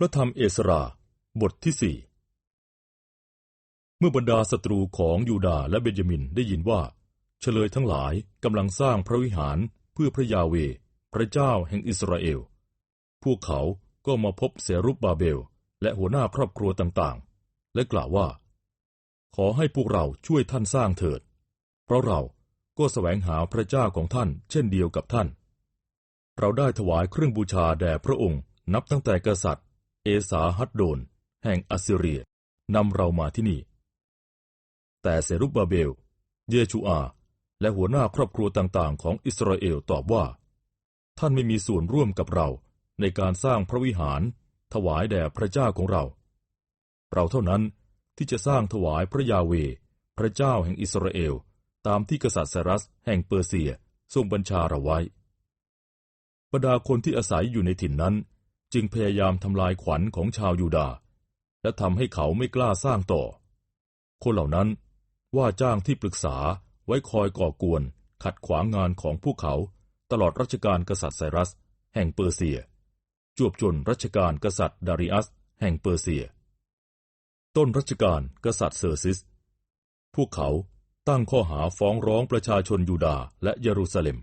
พระธรรมเอสราบทที่สี่เมื่อบรรดาศัตรูของยูดาห์และเบนยามินได้ยินว่า เฉลยทั้งหลายกำลังสร้างพระวิหารเพื่อพระยาเว พระเจ้าแห่งอิสราเอล พวกเขาก็มาพบเสรุบบาเบล และหัวหน้าครอบครัวต่างๆ และกล่าวว่า ขอให้พวกเราช่วยท่านสร้างเถิด เพราะเราก็แสวงหาพระเจ้าของท่านเช่นเดียวกับท่าน เราได้ถวายเครื่องบูชาแด่พระองค์นับตั้งแต่กษัตริย์ เอสาฮัดโดน แห่งอัสซีเรียนำเรามาที่นี่ แต่เซรุบบาเบล เยชูอา และหัวหน้าครอบครัวต่างๆ ของอิสราเอลตอบว่า ท่านไม่มีส่วนร่วมกับเราในการสร้างพระวิหาร ถวายแด่พระเจ้าของเรา เราเท่านั้นที่จะสร้างถวายพระยาเว พระเจ้าแห่งอิสราเอล ตามที่กษัตริย์เซรัส แห่งเปอร์เซียทรงบัญชาเราไว้บรรดาคนที่อาศัยอยู่ในถิ่นนั้น จึงพยายามทำลายขวัญของชาวยูดาห์และทำให้เขาไม่กล้าสร้างต่อ คนเหล่านั้นว่าจ้างที่ปรึกษาไว้คอยก่อกวน ขัดขวางงานของพวกเขาตลอดรัชกาลกษัตริย์ไซรัส แห่งเปอร์เซีย จวบจนรัชกาลกษัตริย์ดาริอัส แห่งเปอร์เซีย ต้นรัชกาลกษัตริย์เซอร์ซิส พวกเขาตั้งข้อหาฟ้องร้องประชาชนยูดาห์และเยรูซาเล็ม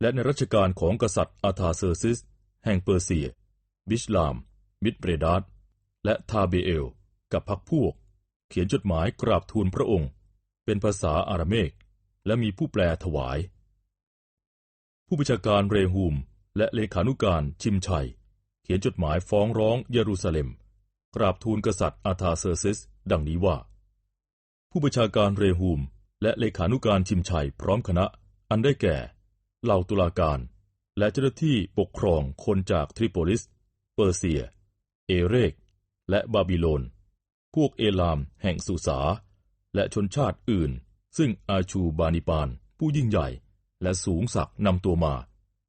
และในรัชกาลของกษัตริย์อาธาเซอร์ซิส แห่งเปอร์เซีย บิชลาม มิดเบรดาดและทาเบเอล กับพรรคพวก เขียนจดหมายกราบทูลพระองค์ เป็นภาษาอารามก และมีผู้แปลถวาย ผู้บัญชาการเรฮูม และเลขานุการชิมชัย เขียนจดหมายฟ้องร้องเยรูซาเล็ม กราบทูลกษัตริย์อาธาเซอร์ซิส ดังนี้ว่า ผู้บัญชาการเรฮูม และเลขานุการชิมชัยพร้อมคณะ อันได้แก่เหล่าตุลาการ และเจ้าหน้าที่ปกครองคนจากทริโปลิส เปอร์เซีย เอเรก และบาบิโลน พวกเอลามแห่งสุสา และชนชาติอื่น ซึ่งอาชูบานิปาน ผู้ยิ่งใหญ่ และสูงสักนำตัวมา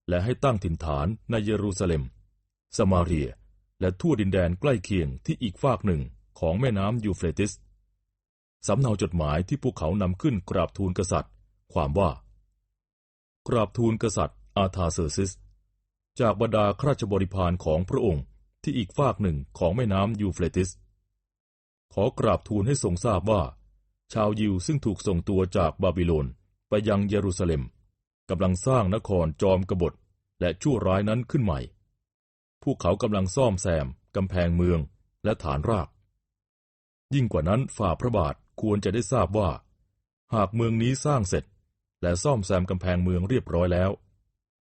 และให้ตั้งถิ่นฐานในเยรูซาเล็ม สมาเรีย และทั่วดินแดนใกล้เคียงที่อีกฝากหนึ่งของแม่น้ำยูเฟรติสสำเนาจดหมายที่พวกเขานำขึ้นกราบทูลกษัตริย์ ความว่า กราบทูลกษัตริย์ อาธาเซอร์ซิส จากบรรดาข้าราชบริพารของพระองค์ที่อีกฝากหนึ่งของแม่น้ำยูเฟรติส ขอกราบทูลให้ทรงทราบว่า ชาวยิวซึ่งถูกส่งตัวจากบาบิโลนไปยังเยรูซาเล็มกำลังสร้างนครจอมกบฏและชั่วร้ายนั้นขึ้นใหม่ พวกเขากำลังซ่อมแซมกำแพงเมืองและฐานราก ยิ่งกว่านั้นฝ่าพระบาทควรจะได้ทราบว่า หากเมืองนี้สร้างเสร็จ และซ่อมแซมกำแพงเมืองเรียบร้อยแล้ว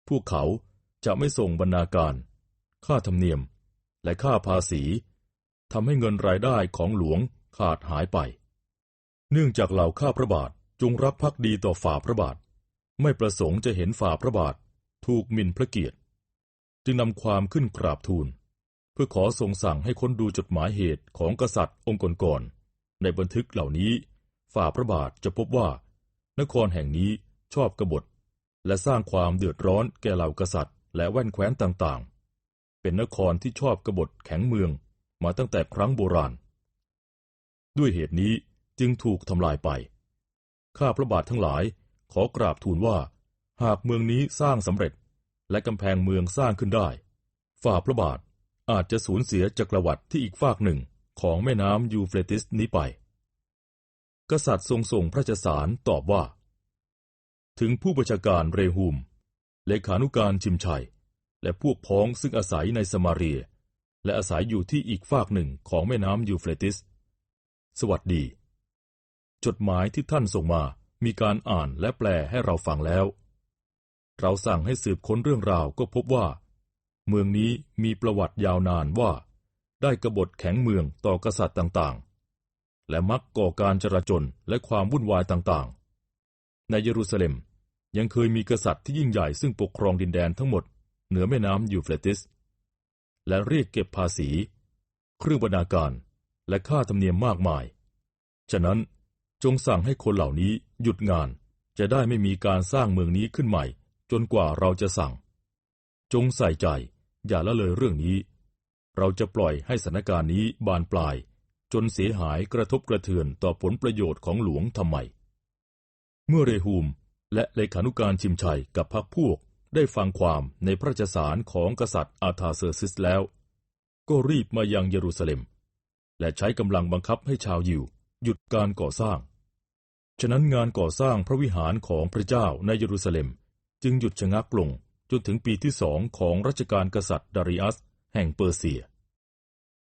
พวกเขาจะไม่ส่งบรรณาการ ค่าธรรมเนียม และค่าภาษีทำให้เงินรายได้ของหลวงขาดหายไป เนื่องจากเหล่าข้าพระบาทจงรักภักดีต่อฝ่าพระบาท ไม่ประสงค์จะเห็นฝ่าพระบาทถูกมินพระเกียรติ จึงนำความขึ้นกราบทูล เพื่อขอทรงสั่งให้ค้นดูจดหมายเหตุของกษัตริย์องค์ก่อนๆในบันทึกเหล่านี้ ฝ่าพระบาทจะพบว่า นครแห่งนี้ชอบกบฏ และสร้างความเดือดร้อนแก่เหล่ากษัตริย์ และแว่นแคว้นต่างๆ เป็นนครที่ชอบกบฏแข็งเมืองมาตั้งแต่ครั้งโบราณ ด้วยเหตุนี้จึงถูกทำลายไป ข้าพระบาททั้งหลายขอกราบทูลว่า หากเมืองนี้สร้างสำเร็จและกำแพงเมืองสร้างขึ้นได้ ฝ่าพระบาทอาจจะสูญเสียจักรวรรดิที่อีกฝากหนึ่งของแม่น้ำยูเฟรติสนี้ไป กษัตริย์ทรงส่งพระราชสารตอบว่า ถึงผู้บัญชาการเรฮูมเลขานุการชิมชัย และพวกพ้องซึ่งอาศัยในสมาเรีย และอาศัยอยู่ที่อีกฝากหนึ่งของแม่น้ำยูเฟรติส สวัสดี จดหมายที่ท่านส่งมามีการอ่านและแปลให้เราฟังแล้ว เราสั่งให้สืบค้นเรื่องราวก็พบว่า เมืองนี้มีประวัติยาวนานว่า ได้กบฏแข็งเมืองต่อกษัตริย์ต่างๆ และมักก่อการจราจนและความวุ่นวายต่างๆ ในเยรูซาเล็ม ยังเคยมีกษัตริย์ที่ยิ่งใหญ่ซึ่งปกครองดินแดนทั้งหมดเหนือแม่น้ำยูเฟรติส และเรียกเก็บภาษี เครื่องบรรณาการและค่าธรรมเนียมมากมาย ฉะนั้นจงสั่งให้คนเหล่านี้หยุดงานจะได้ไม่มีการสร้างเมืองนี้ขึ้นใหม่ จนกว่าเราจะสั่ง จงใส่ใจอย่าละเลยเรื่องนี้ เราจะปล่อยให้สถานการณ์นี้บานปลาย จนเสียหายกระทบกระเทือนต่อผลประโยชน์ของหลวงทำไม เมื่อเรฮูม และเลขานุการชิมชัยกับพรรคพวกได้ฟังความในพระราชสารของกษัตริย์อาธาเซอร์ซิสแล้ว ก็รีบมายังเยรูซาเล็ม และใช้กำลังบังคับให้ชาวยิวหยุดการก่อสร้าง ฉะนั้นงานก่อสร้างพระวิหารของพระเจ้าในเยรูซาเล็ม จึงหยุดชะงักลงจนถึงปีที่สองของรัชกาลกษัตริย์ดาริอัส แห่งเปอร์เซีย